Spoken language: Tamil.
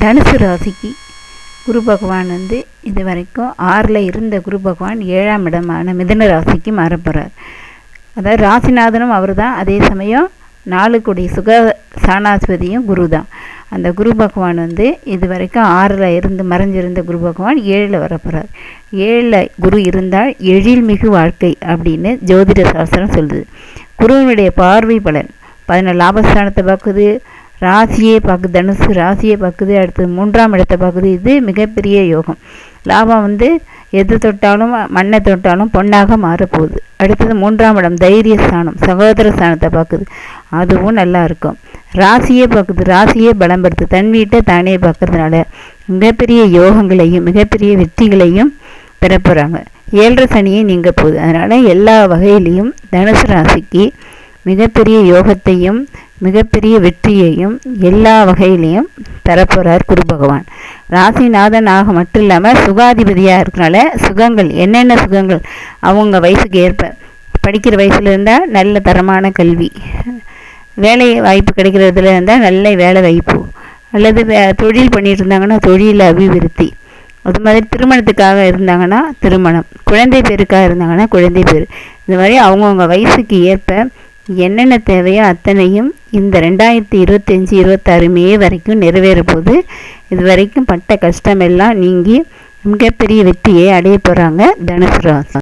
தனுசு ராசிக்கு குரு பகவான் வந்து இது வரைக்கும் ஆறில் இருந்த குரு பகவான் ஏழாம் இடமான மிதன ராசிக்கு மாறப்போகிறார் அதாவது ராசிநாதனும் அவர் தான் அதே சமயம் நாலு சுக சாணாஸ்பதியும் குரு தான் அந்த குரு பகவான் வந்து இது வரைக்கும் ஆறில் இருந்து மறைஞ்சிருந்த குரு பகவான் ஏழில் வரப்போகிறார் ஏழில் குரு இருந்தால் எழில்மிகு வாழ்க்கை அப்படின்னு ஜோதிட சாஸ்திரம் சொல்லுது. குருவினுடைய பார்வை பலன். பதினாலு லாபஸ்தானத்தை பார்க்குது. ராசியே பார்க்குது தனுசு ராசியை பார்க்குது அடுத்து மூன்றாம் இடத்தை பார்க்குது இது மிகப்பெரிய யோகம். லாபம் வந்து எது தொட்டாலும் மண்ணை தொட்டாலும் பொன்னாக மாறப்போகுது. அடுத்தது மூன்றாம் இடம் தைரிய ஸ்தானம் சகோதர ஸ்தானத்தை பார்க்குது அதுவும் நல்லா இருக்கும். ராசியே பார்க்குது ராசியே பலம் பெறுது. தன் வீட்டை தானே பார்க்கறதுனால மிகப்பெரிய யோகங்களையும் மிகப்பெரிய வெற்றிகளையும் பெற போகிறாங்க ஏழரை சனியே நீங்க போகுது. அதனால் எல்லா வகையிலையும் தனுசு ராசிக்கு மிகப்பெரிய யோகத்தையும் மிகப்பெரிய வெற்றியையும் எல்லா வகையிலையும் தரப்போகிறார் குரு பகவான். ராசிநாதனாக மட்டும் இல்லாமல் சுகாதிபதியாக இருக்கிறனால சுகங்கள் என்னென்ன சுகங்கள் அவங்க வயசுக்கு ஏற்ப படிக்கிற வயசில் இருந்தால் நல்ல தரமான கல்வி வேலை வாய்ப்பு கிடைக்கிறதுல இருந்தால் நல்ல வேலை வாய்ப்பு அல்லது வே தொழில் பண்ணிட்டு இருந்தாங்கன்னா தொழில் அபிவிருத்தி அது மாதிரி திருமணத்துக்காக இருந்தாங்கன்னா திருமணம் குழந்தை பேருக்காக இருந்தாங்கன்னா குழந்தை பேர் இந்த மாதிரி அவங்கவுங்க வயசுக்கு ஏற்ப என்னென்ன தேவையோ அத்தனையும் இந்த ரெண்டாயிரத்தி இருபத்தஞ்சி இருபத்தாறு மே வரைக்கும் நிறைவேற போது இது வரைக்கும் பட்ட கஷ்டமெல்லாம் நீங்கி மிகப்பெரிய வெற்றியை அடைய போகிறாங்க தனுசு ராசி.